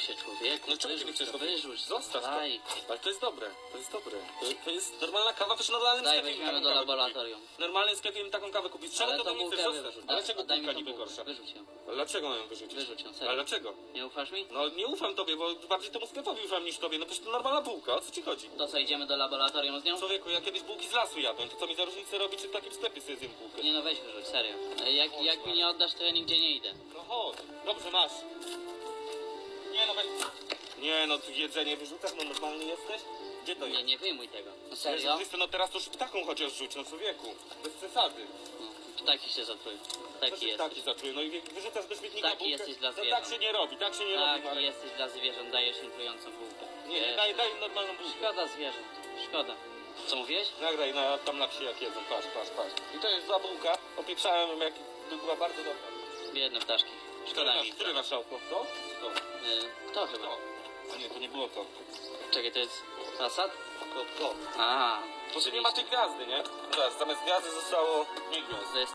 się człowieku, No czemu wyrzuć to wyrzuć. Zostaw to. Daj, Ale to jest dobre, to jest dobre. To, to jest normalna kawa, już normalnym daj sklepie weźmiemy taką do kawę laboratorium. kupić. Normalnym sklepie im taką kawę kupić. Czemu Ale to do mnie bułkę chcesz wyrzuć. Da- Dlaczego daj mi bułka tą niby bułkę, gorsza? Wyrzuć ją. Ale dlaczego mam ją wyrzucić? Wyrzuć ją, Ale serio. dlaczego? Nie ufasz mi? No nie ufam tobie, bo bardziej temu sklepowi ufam niż tobie. No przecież to normalna bułka, o co ci chodzi? To co, idziemy do laboratorium z nią? Człowieku, ja kiedyś bułki z lasu jadłem, to co mi za różnicę robi, czy w takim sklepie sobie zjem bułkę? Nie no, weź wyrzuć, serio. Jak, jak mi nie oddasz, to ja nigdzie nie idę. No chodź, dobrze masz. Nie no weź. Nie no, ty jedzenie wyrzucasz, no normalny jesteś? Gdzie to Nie, jest? nie wyjmuj tego. No serio? Chryste, no teraz to już ptaką chociaż rzuć, no człowieku. Bez przesady. No, ptaki się zatrują. Co Taki jesteś. ptaki zatrują? No i wie- wyrzucasz do śmietnika Taki bułkę? jesteś dla no, tak zwierząt. się nie robi, tak się nie robi, Tak, Marek. jesteś dla zwierząt, dajesz im trującą bułkę. Nie, nie, Wiesz. daj, daj normalną bułkę. Szkoda zwierząt, szkoda. Co mówiłeś? Nagraj na tam na wsi jak jedzą, patrz, patrz, patrz. I to jest zła bułka, opieprzałem ją jak by była bardzo dobra. Biedne ptaszki. Szkoda mi. Który na szałko? To? To. Y, To chyba. To. A nie, to nie było to. Czekaj, to jest fasad? To, to. A, To nie ma tej gwiazdy, nie? Zaraz, zamiast gwiazdy zostało nie to jest